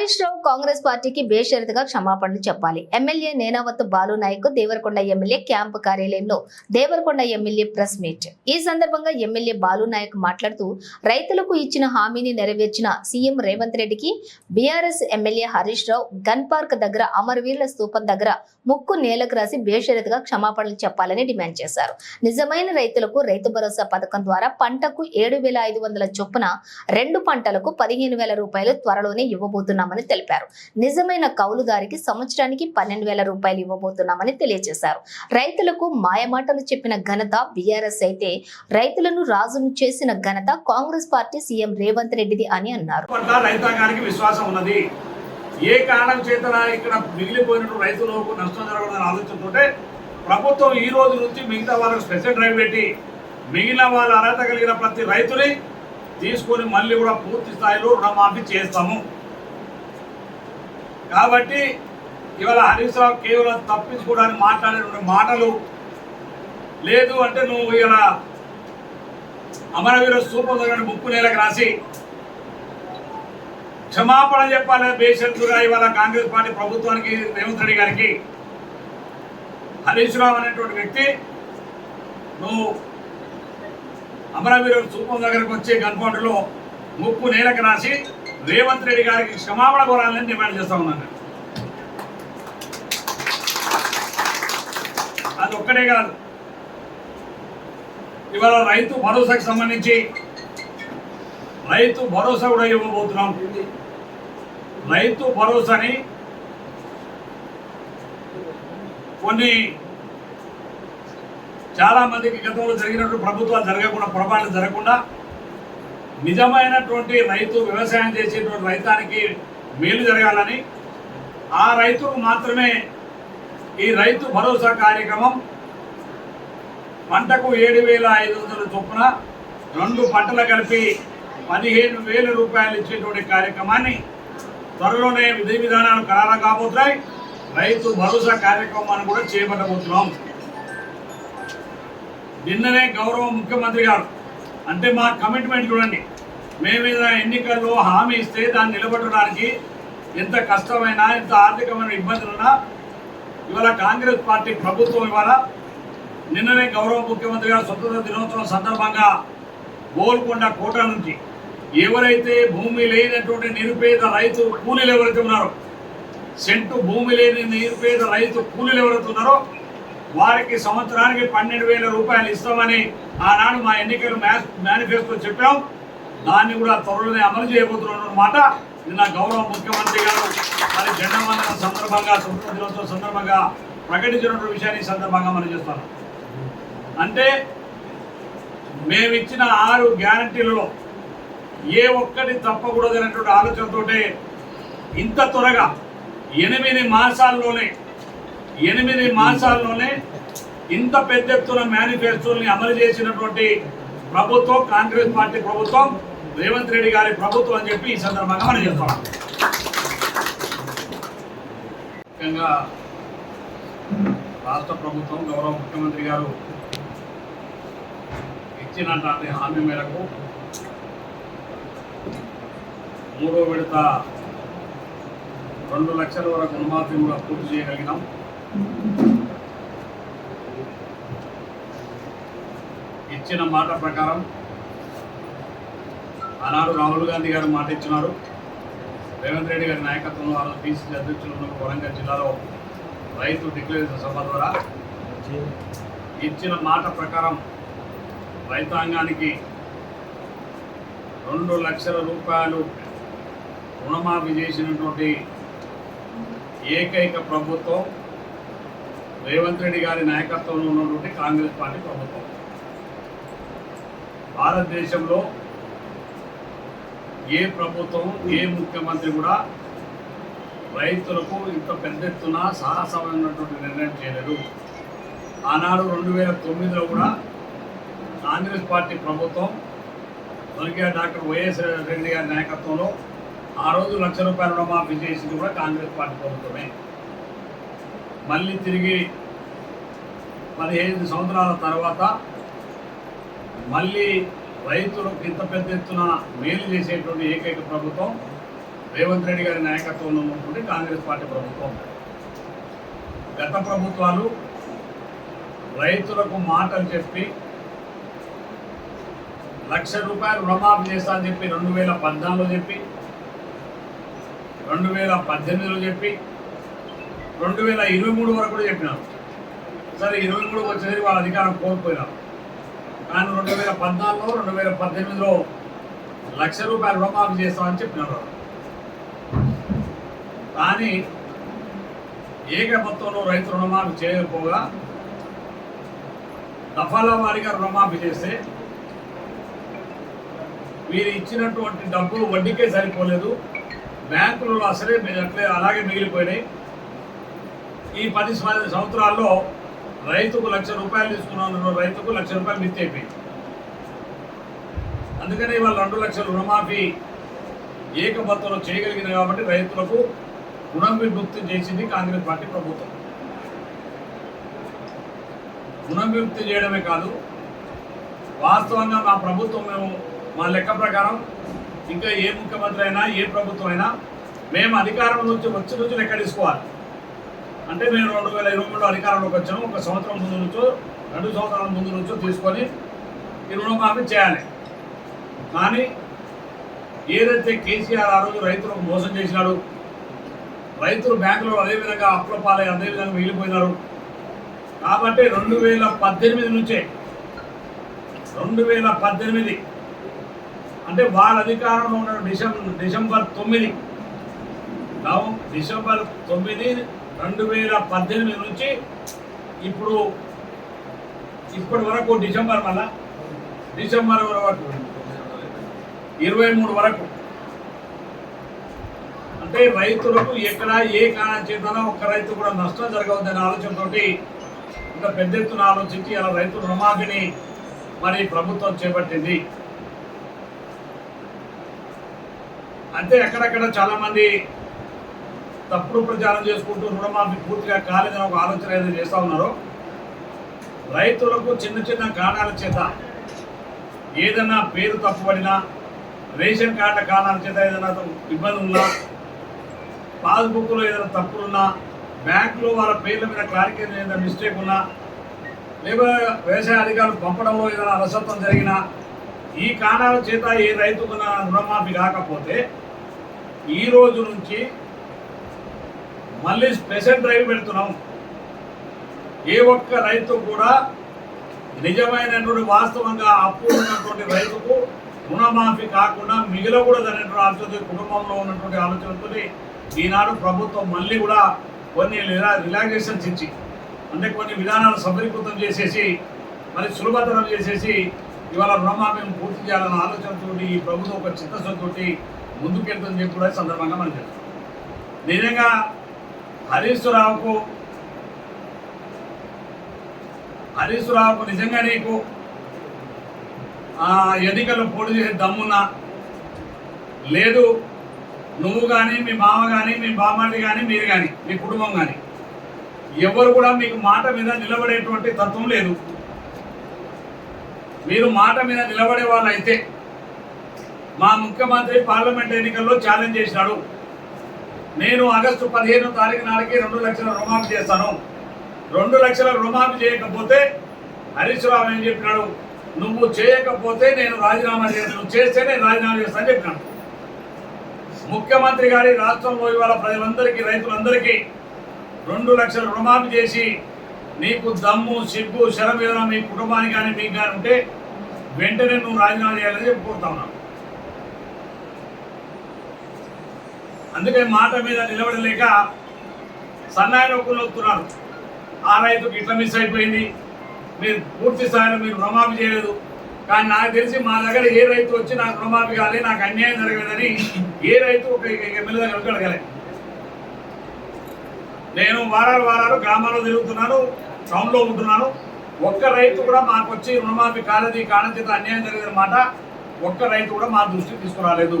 హరీష్ రావు కాంగ్రెస్ పార్టీకి బేషరతుగా క్షమాపణలు చెప్పాలి. MLA Nenavath Balu Naik Devarakonda MLA camp కార్యాలయంలో దేవరకొండ ఎమ్మెల్యే ప్రెస్ మీట్. ఈ సందర్భంగా ఎమ్మెల్యే బాలు నాయక్ మాట్లాడుతూ రైతులకు ఇచ్చిన హామీని నెరవేర్చిన సీఎం రేవంత్ రెడ్డికి BRS MLA Harish Rao gun park దగ్గర అమరవీరుల స్తూపం దగ్గర ముక్కు నేలకు రాసి బేషరతుగా క్షమాపణలు చెప్పాలని డిమాండ్ చేశారు. నిజమైన రైతులకు రైతు భరోసా పథకం ద్వారా పంటకు ఏడు వేల ఐదు వందల చొప్పున రెండు పంటలకు పదిహేను వేల రూపాయలు త్వరలోనే ఇవ్వబోతున్నామని తెలిపారు. నిజమైన కౌలుదారికి సంవత్సరానికి పన్నెండు వేల రూపాయలు ఇవ్వబోతున్నామని తెలియజేశారు. రైతులకు మాయమాటలు చెప్పిన ఘనత బీఆర్ఎస్ అయితే రైతులను రాజును చేసిన ఘనత కాంగ్రెస్ పార్టీ సీఎం రేవంత్ రెడ్డిది అని అన్నారు. రైతాంగానికి విశ్వాసం ఉన్నది. ఏ కారణం చేతన ఇక్కడ మిగిలిపోయిన రైతులకు నష్టం జరగడం ఆలోచనతోటే ప్రభుత్వం ఈ రోజు నుంచి మిగతా వాళ్ళకి స్పెషల్ డ్రైవ్ పెట్టి మిగిలిన వాళ్ళ అర్హత కలిగిన ప్రతి రైతుని తీసుకొని మళ్ళీ కూడా పూర్తి స్థాయిలో రుణమాఫీ చేస్తాము. కాబట్టి ఇవాళ హరీష్ రావు కేవలం తప్పించుకోవడానికి మాట్లాడే మాటలు లేదు అంటే నువ్వు ఇలా అమరవీర సూపర్ దగ్గర నేలకు రాసి క్షమాపణ చెప్పాలి? బేషరతుగా ఇవాళ కాంగ్రెస్ పార్టీ ప్రభుత్వానికి రేవంత్ రెడ్డి గారికి హరీష్ రావు అనేటువంటి వ్యక్తి నువ్వు అమరవీరుడు స్థూపం దగ్గరకు వచ్చే గన్పౌండ్లో ముప్పు నేలకు రాసి రేవంత్ రెడ్డి గారికి క్షమాపణ కోరాలని డిమాండ్ చేస్తా ఉన్నాను. అది ఒక్కటే కాదు. ఇవాళ రైతు భరోసాకి సంబంధించి రైతు భరోసా కూడా ఇవ్వబోతున్నాం. రైతు భరోసాని కొన్ని చాలా మందికి గతంలో జరిగినట్టు ప్రభుత్వాలు జరగకుండా పొరపాట్లు జరగకుండా నిజమైనటువంటి రైతు వ్యవసాయం చేసేటువంటి రైతానికి మేలు జరగాలని ఆ రైతుకు మాత్రమే ఈ రైతు భరోసా కార్యక్రమం పంటకు ఏడు వేల ఐదు వందల చొప్పున రెండు పంటలు కలిపి పదిహేను వేల రూపాయలు ఇచ్చేటువంటి కార్యక్రమాన్ని త్వరలోనే విధి విధానాలు ఖరారు కాబోతున్నాయి. రైతు భరోసా కార్యక్రమాన్ని కూడా చేపట్టబోతున్నాం. నిన్ననే గౌరవ ముఖ్యమంత్రి గారు అంటే మా కమిట్మెంట్ చూడండి. మేము ఏదైనా ఎన్నికల్లో హామీ ఇస్తే దాన్ని నిలబెట్టడానికి ఎంత కష్టమైనా ఎంత ఆర్థికమైన ఇబ్బందులున్నా ఇవాళ కాంగ్రెస్ పార్టీ ప్రభుత్వం ఇవాళ నిన్ననే గౌరవ ముఖ్యమంత్రి గారు స్వతంత్ర దినోత్సవం సందర్భంగా గోల్కొండ కోట నుంచి ఎవరైతే భూమి లేనటువంటి నిరుపేద రైతు కూలీలు ఎవరైతే ఉన్నారో సెంటు భూమి లేని నిరుపేద రైతు కూలీలు ఎవరైతే ఉన్నారో వారికి సంవత్సరానికి పన్నెండు వేల రూపాయలు ఇస్తామని ఆనాడు మా ఎన్నికలు మేనిఫెస్టో చెప్పాం. దాన్ని కూడా త్వరలోనే అమలు చేయబోతున్నాం అన్నమాట నిన్న గౌరవ ముఖ్యమంత్రి గారు మరి జెండా సందర్భంగా స్వతంత్ర దినోత్సవం సందర్భంగా ప్రకటించినటువంటి విషయాన్ని సందర్భంగా మనం చేస్తాను అంటే మేమిచ్చిన ఆరు గ్యారంటీలలో ఏ ఒక్కటి తప్పకూడదనేటువంటి ఆలోచనతో ఇంత త్వరగా ఎనిమిది మాసాల్లోనే ఎనిమిది మాసాల్లోనే ఇంత పెద్ద ఎత్తున మేనిఫెస్టోని అమలు చేసినటువంటి ప్రభుత్వం కాంగ్రెస్ పార్టీ ప్రభుత్వం రేవంత్ రెడ్డి గారి ప్రభుత్వం అని చెప్పి ఈ సందర్భంగా మనం చెప్తాం. ముఖ్యంగా రాష్ట్ర ప్రభుత్వం గౌరవ ముఖ్యమంత్రి గారు ఇచ్చినటువంటి హామీ మేరకు మూడో విడత రెండు లక్షల వరకు రుణమాఫీ కూడా పూర్తి చేయగలిగినాం. ఇచ్చిన మాట ప్రకారం ఆనాడు రాహుల్ గాంధీ గారు మాట ఇచ్చినారు. రేవంత్ రెడ్డి గారి నాయకత్వంలో ఆ రోజు పిసిసి అధ్యక్షులు ఉన్న వరంగల్ జిల్లాలో రైతు డిక్లరేషన్ సభ ద్వారా ఇచ్చిన మాట ప్రకారం రైతాంగానికి రెండు లక్షల రూపాయలు రుణమాఫీ చేసినటువంటి ఏకైక ప్రభుత్వం రేవంత్ రెడ్డి గారి నాయకత్వంలో ఉన్నటువంటి కాంగ్రెస్ పార్టీ ప్రభుత్వం. భారతదేశంలో ఏ ప్రభుత్వం ఏ ముఖ్యమంత్రి కూడా రైతులకు ఇంత పెద్ద ఎత్తున సాహసమైనటువంటి నిర్ణయం చేయలేదు. ఆనాడు రెండు వేల తొమ్మిదిలో కూడా కాంగ్రెస్ పార్టీ ప్రభుత్వం స్వర్గీయ డాక్టర్ వైఎస్ రెడ్డి గారి నాయకత్వంలో ఆ రోజు లక్ష రూపాయల రుణమాఫీ చేసింది కూడా కాంగ్రెస్ పార్టీ ప్రభుత్వమే. మళ్ళీ తిరిగి పదిహేను సంవత్సరాల తర్వాత మళ్ళీ రైతులకు ఇంత పెద్ద ఎత్తున మేలు చేసేటువంటి ఏకైక ప్రభుత్వం రేవంత్ రెడ్డి గారి నాయకత్వంలో ఉన్నటువంటి కాంగ్రెస్ పార్టీ ప్రభుత్వం. గత ప్రభుత్వాలు రైతులకు మాటలు చెప్పి లక్ష రూపాయలు రుణమాఫీ చేస్తా అని చెప్పి రెండు వేల పద్నాలుగులో చెప్పి రెండు వేల పద్దెనిమిదిలో చెప్పి రెండు వేల ఇరవై మూడు వరకు కూడా చెప్పినారు. సరే ఇరవై మూడు వచ్చేసరికి వాళ్ళ అధికారం కోల్పోయినారు. కానీ రెండు వేల పద్నాలుగులో రెండు వేల పద్దెనిమిదిలో లక్ష రూపాయలు రుణమాఫీ చేస్తామని చెప్పినారు. కానీ ఏక మొత్తంలో రైతు రుణమాఫీ చేయకపోగా దఫాల వారిగా రుణమాఫీ చేస్తే వీరు ఇచ్చినటువంటి డబ్బులు వడ్డీకే సరిపోలేదు. బ్యాంకులలో అసలే అట్లే అలాగే మిగిలిపోయినాయి. ఈ పది సంవత్సరాల్లో రైతుకు లక్ష రూపాయలు తీసుకున్న రైతుకు లక్ష రూపాయలు మిత్తి అయిపోయింది. అందుకనే వాళ్ళు రెండు లక్షల రుణమాఫీ ఏకబత్తులో చేయగలిగింది కాబట్టి రైతులకు రుణం విముక్తి చేసింది కాంగ్రెస్ పార్టీ ప్రభుత్వం. రుణం విముక్తి చేయడమే కాదు వాస్తవంగా మా ప్రభుత్వం మేము మా లెక్క ప్రకారం ఇంకా ఏ ముఖ్యమంత్రి అయినా ఏ ప్రభుత్వం అయినా మేము అధికారం నుంచి వచ్చి నుంచి లెక్క తీసుకోవాలి? అంటే మేము రెండు వేల ఇరవై మూడు అధికారంలోకి వచ్చాము. ఒక సంవత్సరం ముందు నుంచో రెండు సంవత్సరాల ముందు నుంచో తీసుకొని ఈ రుణమాఫీ చేయాలి. కానీ ఏదైతే కేసీఆర్ ఆ రోజు రైతులకు మోసం చేసినాడు రైతులు బ్యాంకులో అదేవిధంగా అప్పుల పాలై అదేవిధంగా మిగిలిపోయినారు. కాబట్టి రెండు వేల పద్దెనిమిది నుంచే రెండు వేల పద్దెనిమిది అంటే వాళ్ళ అధికారంలో ఉన్న డిసెంబర్ డిసెంబర్ తొమ్మిది. డిసెంబర్ తొమ్మిది రెండు వేల పద్దెనిమిది నుంచి ఇప్పుడు ఇప్పటి వరకు డిసెంబర్ వల్ల డిసెంబర్ వరకు. ఇరవై మూడు వరకు. అంటే రైతులకు ఎక్కడ ఏ కారణం చేతనో ఒక్క రైతు కూడా నష్టం జరగవద్దనే ఆలోచనతోటి ఇంకా పెద్ద ఎత్తున ఆలోచించి అలా రైతు రుణమాఫీని మరి ప్రభుత్వం చేపట్టింది. అంటే అక్కడక్కడ చాలామంది తప్పుడు ప్రచారం చేసుకుంటూ రుణమాఫీ పూర్తిగా కాలేదని ఒక ఆలోచన ఏదైతే చేస్తూ ఉన్నారో? రైతులకు చిన్న చిన్న కారణాల చేత ఏదైనా పేరు తప్పుబడినా రేషన్ కార్డుల కారణాల చేత ఏదైనా ఇబ్బంది ఉన్నా పాస్బుక్లో ఏదైనా తప్పులున్నా బ్యాంకులో వాళ్ళ పేర్ల మీద క్లారిఫికేషన్ ఏదైనా మిస్టేక్ ఉన్నా లేదా వ్యవసాయ అధికారులు పంపడంలో ఏదైనా అలసత్వం జరిగినా ఈ కారణాల చేత ఏ రైతుకు రుణమాఫీ కాకపోతే ఈ రోజు నుంచి మళ్ళీ స్పెషల్ డ్రైవ్ పెడుతున్నాం. ఏ ఒక్క రైతు కూడా నిజమైనటువంటి వాస్తవంగా అప్పు ఉన్నటువంటి రైతుకు రుణమాఫీ కాకుండా మిగిలకూడదనేటువంటి ఆలోచన కుటుంబంలో ఉన్నటువంటి ఆలోచనతో ఈనాడు ప్రభుత్వం మళ్ళీ కూడా కొన్ని రిలాక్సేషన్స్ ఇచ్చి అంటే కొన్ని విధానాలు సఫలీకృతం చేసేసి మరి సులభతరం చేసేసి ఇవాళ రుణమాఫీని పూర్తి చేయాలన్న ఆలోచనతో ఈ ప్రభుత్వం ఒక చిత్తశుద్ధితోటి ముందుకెళ్తుందని చెప్పి కూడా సందర్భంగా మనం చెప్తాం నిజంగా హరీశ్వరావుకు రావుకు రావుకు నిజంగా నీకు ఆ ఎన్నికల్లో పోటీ చేసే దమ్మున్నా? లేదు నువ్వు కానీ మీ మామ కానీ మీ బామ్మడి కానీ మీరు కానీ మీ కుటుంబం కానీ ఎవరు కూడా మీకు మాట మీద నిలబడేటువంటి తత్వం లేదు. మీరు మాట మీద నిలబడే వాళ్ళు అయితే మా ముఖ్యమంత్రి పార్లమెంట్ ఎన్నికల్లో ఛాలెంజ్ చేసినాడు. నేను ఆగస్టు పదిహేను తారీఖు నాటికి రెండు లక్షల రుణమాఫీ చేస్తాను. రెండు లక్షల రుణమాఫీ చేయకపోతే హరీష్ రావు ఏం చెప్పినాడు? నువ్వు చేయకపోతే నేను రాజీనామా చేస్తాను నువ్వు చేస్తే నేను రాజీనామా చేస్తాను చెప్పినాడు. ముఖ్యమంత్రి గారి రాష్ట్రంలో ఇవాళ ప్రజలందరికీ రైతులందరికీ రెండు లక్షల రుణమాఫీ చేసి నీకు దమ్ము సిగ్గు శరమేదన మీ కుటుంబానికి కానీ మీకు కానీ ఉంటే వెంటనే నువ్వు రాజీనామా చేయాలని చెప్పి కోరుతా ఉన్నాను. అందుకే మాట మీద నిలబడలేక సన్నాయి నొక్కులు వస్తున్నారు ఆ రైతుకి ఇట్లా మిస్ అయిపోయింది. మీరు పూర్తి స్థాయిలో మీరు రుణమాఫీ చేయలేదు. కానీ నాకు తెలిసి మా దగ్గర ఏ రైతు వచ్చి నాకు రుణమాఫీ కాలే నాకు అన్యాయం జరగలేదని ఏ రైతు ఒక ఎమ్మెల్యే దగ్గర అడగలే. నేను వారాలు వారాలు గ్రామాల్లో తిరుగుతున్నాను టౌన్లో ఉంటున్నాను. ఒక్క రైతు కూడా మాకు వచ్చి రుణమాఫీ ఈ కారణం చేత అన్యాయం జరిగిన మాట ఒక్క రైతు కూడా మా దృష్టికి తీసుకురాలేదు.